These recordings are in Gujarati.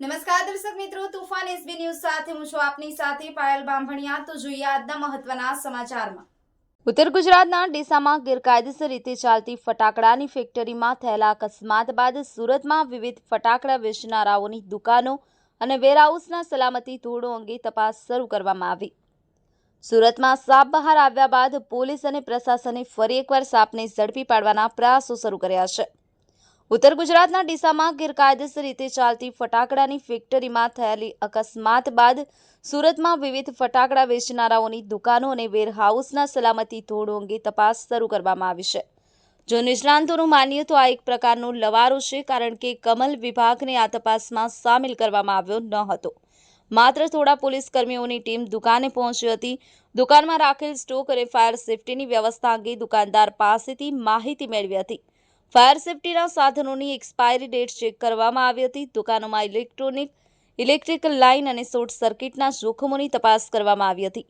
નમસ્કાર દર્શક મિત્રો, તુફાન એસબી ન્યૂઝ સાથે હું છું આપની સાથે પાયલ બાંભણિયા. તો જોઈએ આજના મહત્વના સમાચારમાં. ઉત્તર ગુજરાતના ડીસામાં ગેરકાયદેસર રીતે ચાલતી ફટાકડાની ફેક્ટરીમાં થયેલા અકસ્માત બાદ સુરતમાં વિવિધ ફટાકડા વેચનારાઓની દુકાનો અને વેરહાઉસના સલામતી ધોરણો અંગે તપાસ શરૂ કરવામાં આવી. સુરતમાં સાપ બહાર આવ્યા બાદ પોલીસ અને પ્રશાસને ફરી એકવાર સાપને ઝડપી પાડવાના પ્રયાસો શરૂ કર્યા છે. ઉત્તર ગુજરાતના ડીસામાં ગેરકાયદેસર રીતે ચાલતી ફટાકડાની ફેક્ટરીમાં થયેલી અકસ્માત બાદ સુરતમાં વિવિધ ફટાકડા વેચનારાઓની દુકાનો અને વેરહાઉસના સલામતી ધોરણો અંગે તપાસ શરૂ કરવામાં આવી છે. જો નિષ્ણાંતોનું માનીએ તો આ એક પ્રકારનો લવારો છે, કારણ કે કમલ વિભાગને આ તપાસમાં સામેલ કરવામાં આવ્યો ન હતો. માત્ર થોડા પોલીસ કર્મીઓની ટીમ દુકાને પહોંચી હતી. દુકાનમાં રાખેલ સ્ટોક અને ફાયર સેફટીની વ્યવસ્થા અંગે દુકાનદાર પાસેથી માહિતી મેળવી હતી. ફાયર સેફટીના સાધનોની એક્સપાયરી ડેટ ચેક કરવામાં આવી હતી. દુકાનોમાં ઇલેક્ટ્રોનિક, ઇલેક્ટ્રિક લાઇન અને શોર્ટ સર્કિટના જોખમોની તપાસ કરવામાં આવી હતી.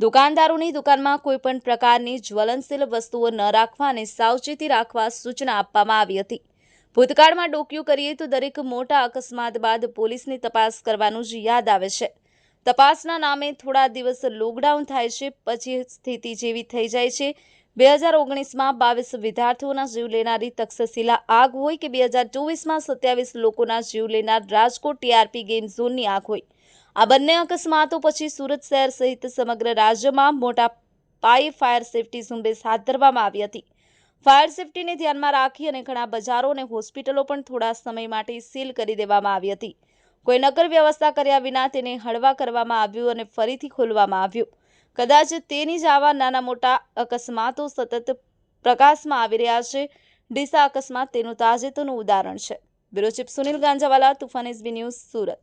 દુકાનદારોની દુકાનમાં કોઈપણ પ્રકારની જ્વલનશીલ વસ્તુઓ ન રાખવા અને સાવચેતી રાખવા સૂચના આપવામાં આવી હતી. ભૂતકાળમાં ડોક્યું કરીએ તો દરેક મોટા અકસ્માત બાદ પોલીસની તપાસ કરવાનું જ યાદ આવે છે. તપાસના નામે થોડા દિવસ લોકડાઉન થાય છે, પછી સ્થિતિ જેવી થઈ જાય છે. બે હજાર ઓગણીસમાં બાવીસ વિદ્યાર્થીઓના જીવ લેનારી તક્ષશિલા આગ હોય કે બે હજાર ચોવીસમાં સત્યાવીસ લોકોના જીવ લેનાર રાજકોટ ટીઆરપી ગેમ ઝોનની આગ હોય. આ બંને અકસ્માતો પછી સુરત શહેર સહિત સમગ્ર રાજ્યમાં મોટા પાયે ફાયર સેફટી ઝુંબેશ હાથ ધરવામાં આવી હતી. ફાયર સેફટીને ધ્યાનમાં રાખી અને ઘણા બજારો અને હોસ્પિટલો પણ થોડા સમય માટે સીલ કરી દેવામાં આવી હતી. કોઈ નકર વ્યવસ્થા કર્યા વિના તેને હળવા કરવામાં આવ્યું અને ફરીથી ખોલવામાં આવ્યું. કદાચ તેની જ આવા નાના મોટા અકસ્માતો સતત પ્રકાશમાં આવી રહ્યા છે. ડીસા અકસ્માત તેનું તાજેતરનું ઉદાહરણ છે. Bureau chief Sunil Ganjawala, Toofan SB news Surat.